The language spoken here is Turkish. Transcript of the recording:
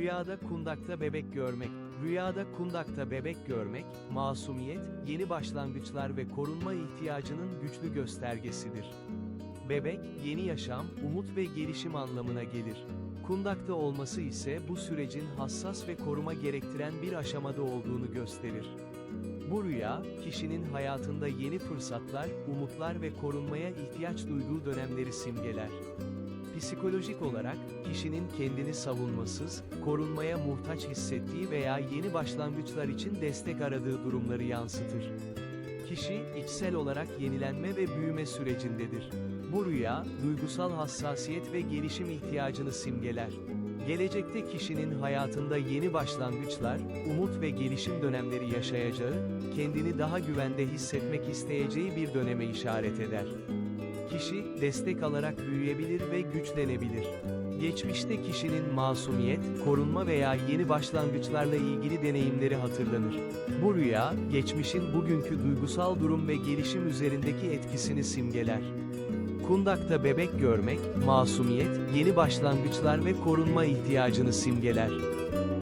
Rüyada kundakta bebek görmek. Rüyada kundakta bebek görmek, masumiyet, yeni başlangıçlar ve korunma ihtiyacının güçlü göstergesidir. Bebek, yeni yaşam, umut ve gelişim anlamına gelir. Kundakta olması ise bu sürecin hassas ve koruma gerektiren bir aşamada olduğunu gösterir. Bu rüya, kişinin hayatında yeni fırsatlar, umutlar ve korunmaya ihtiyaç duyduğu dönemleri simgeler. Psikolojik olarak, kişinin kendini savunmasız, korunmaya muhtaç hissettiği veya yeni başlangıçlar için destek aradığı durumları yansıtır. Kişi, içsel olarak yenilenme ve büyüme sürecindedir. Bu rüya, duygusal hassasiyet ve gelişim ihtiyacını simgeler. Gelecekte kişinin hayatında yeni başlangıçlar, umut ve gelişim dönemleri yaşayacağı, kendini daha güvende hissetmek isteyeceği bir döneme işaret eder. Kişi, destek alarak büyüyebilir ve güçlenebilir. Geçmişte kişinin masumiyet, korunma veya yeni başlangıçlarla ilgili deneyimleri hatırlanır. Bu rüya, geçmişin bugünkü duygusal durum ve gelişim üzerindeki etkisini simgeler. Kundakta bebek görmek, masumiyet, yeni başlangıçlar ve korunma ihtiyacını simgeler.